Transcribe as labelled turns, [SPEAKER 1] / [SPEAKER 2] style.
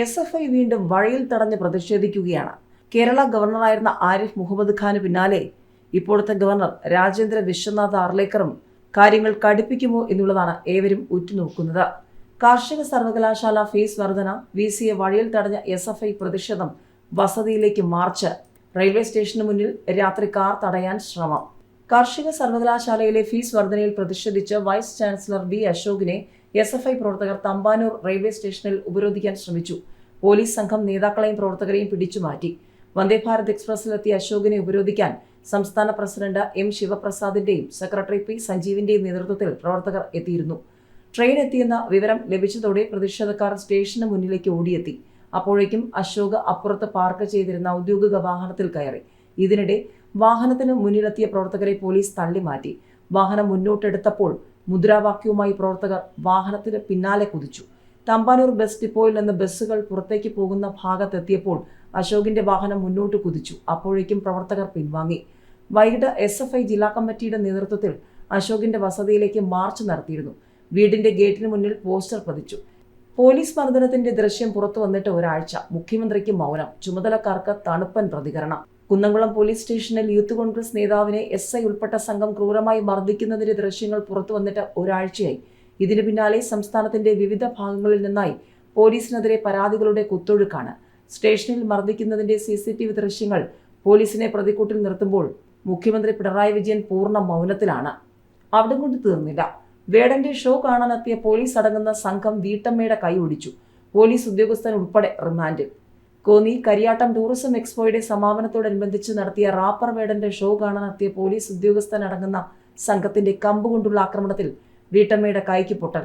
[SPEAKER 1] S F I വീണ്ടും വഴിയിൽ തടഞ്ഞ് പ്രതിഷേധിക്കുകയാണ്. കേരള ഗവർണറായിരുന്ന ആരിഫ് മുഹമ്മദ് ഖാന് പിന്നാലെ ഇപ്പോഴത്തെ ഗവർണർ രാജേന്ദ്ര വിശ്വനാഥ് ആർലേക്കറും കാര്യങ്ങൾ കടുപ്പിക്കുമോ എന്നുള്ളതാണ് ഏവരും ഉറ്റുനോക്കുന്നത്. കാർഷിക സർവകലാശാല ഫീസ് വർധന വി സിയെ വഴിയിൽ തടഞ്ഞ എസ് എഫ് ഐ പ്രതിഷേധം വസതിയിലേക്ക് മാർച്ച്. റെയിൽവേ സ്റ്റേഷന് മുന്നിൽ രാത്രി കാർ തടയാൻ ശ്രമം. കാർഷിക സർവകലാശാലയിലെ ഫീസ് വർധനയിൽ പ്രതിഷേധിച്ച് വൈസ് ചാൻസലർ ബി അശോകിനെ എസ് എഫ് ഐ പ്രവർത്തകർ തമ്പാനൂർ റെയിൽവേ സ്റ്റേഷനിൽ ഉപരോധിക്കാൻ ശ്രമിച്ചു. പോലീസ് സംഘം നേതാക്കളെയും പ്രവർത്തകരെയും പിടിച്ചുമാറ്റി വന്ദേഭാരത് എക്സ്പ്രസിലെത്തിയ അശോകിനെ ഉപരോധിക്കാൻ സംസ്ഥാന പ്രസിഡന്റ് എം ശിവപ്രസാദിന്റെയും സെക്രട്ടറി പി സഞ്ജീവിന്റെയും നേതൃത്വത്തിൽ പ്രവർത്തകർ എത്തിയിരുന്നു. ട്രെയിൻ എത്തിയെന്ന വിവരം ലഭിച്ചതോടെ പ്രതിഷേധക്കാർ സ്റ്റേഷന് മുന്നിലേക്ക് ഓടിയെത്തി. അപ്പോഴേക്കും അശോക് അപ്പുറത്ത് പാർക്ക് ചെയ്തിരുന്ന ഔദ്യോഗിക വാഹനത്തിൽ കയറി. ഇതിനിടെ വാഹനത്തിന് മുന്നിലെത്തിയ പ്രവർത്തകരെ പോലീസ് തള്ളിമാറ്റി. വാഹനം മുന്നോട്ടെടുത്തപ്പോൾ മുദ്രാവാക്യവുമായി പ്രവർത്തകർ വാഹനത്തിന് പിന്നാലെ കുതിച്ചു. തമ്പാനൂർ ബസ് ഡിപ്പോയിൽ നിന്ന് ബസ്സുകൾ പുറത്തേക്ക് പോകുന്ന ഭാഗത്തെത്തിയപ്പോൾ അശോകിന്റെ വാഹനം മുന്നോട്ട് കുതിച്ചു. അപ്പോഴേക്കും പ്രവർത്തകർ പിൻവാങ്ങി. വൈകിട്ട് എസ് എഫ് ഐ ജില്ലാ കമ്മിറ്റിയുടെ നേതൃത്വത്തിൽ അശോകിന്റെ വസതിയിലേക്ക് മാർച്ച് നടത്തിയിരുന്നു. വീടിന്റെ ഗേറ്റിന് മുന്നിൽ പോസ്റ്റർ പതിച്ചു. പോലീസ് മർദ്ദനത്തിന്റെ ദൃശ്യം പുറത്തു വന്നിട്ട് ഒരാഴ്ച. മുഖ്യമന്ത്രിക്ക് മൗനം. ചുമതലക്കാർക്ക് തണുപ്പൻ പ്രതികരണം. കുന്നംകുളം പോലീസ് സ്റ്റേഷനിൽ യൂത്ത് കോൺഗ്രസ് നേതാവിനെ എസ് ഐ ഉൾപ്പെട്ട സംഘം ക്രൂരമായി മർദ്ദിക്കുന്നതിന്റെ ദൃശ്യങ്ങൾ പുറത്തു വന്നിട്ട് ഒരാഴ്ചയായി. ഇതിനു പിന്നാലെ സംസ്ഥാനത്തിന്റെ വിവിധ ഭാഗങ്ങളിൽ നിന്നായി പോലീസിനെതിരെ പരാതികളുടെ കുത്തൊഴുക്കാണ്. സ്റ്റേഷനിൽ മർദ്ദിക്കുന്നതിന്റെ സി സി ടി വി ദൃശ്യങ്ങൾ പോലീസിനെ പ്രതിക്കൂട്ടിൽ നിർത്തുമ്പോൾ മുഖ്യമന്ത്രി പിണറായി വിജയൻ പൂർണ മൗനത്തിലാണ്. അവിടെ കൊണ്ട് തീർന്നില്ല. വേടന്റെ ഷോ കാണാനെത്തിയ പോലീസ് അടങ്ങുന്ന സംഘം വീട്ടമ്മയുടെ കൈ ഒടിച്ചു പോലീസ് ഉദ്യോഗസ്ഥൻ ഉൾപ്പെടെ റിമാൻഡിൽ കോന്നി കരിയാട്ടം ടൂറിസം എക്സ്പോയുടെ സമാപനത്തോടനുബന്ധിച്ച് നടത്തിയ റാപ്പർ മേഡന്റെ ഷോ കാണാനെത്തിയ പോലീസ് ഉദ്യോഗസ്ഥനടങ്ങുന്ന സംഘത്തിന്റെ കമ്പ് കൊണ്ടുള്ള ആക്രമണത്തിൽ വീട്ടമ്മയുടെ കൈക്ക് പൊട്ടൽ.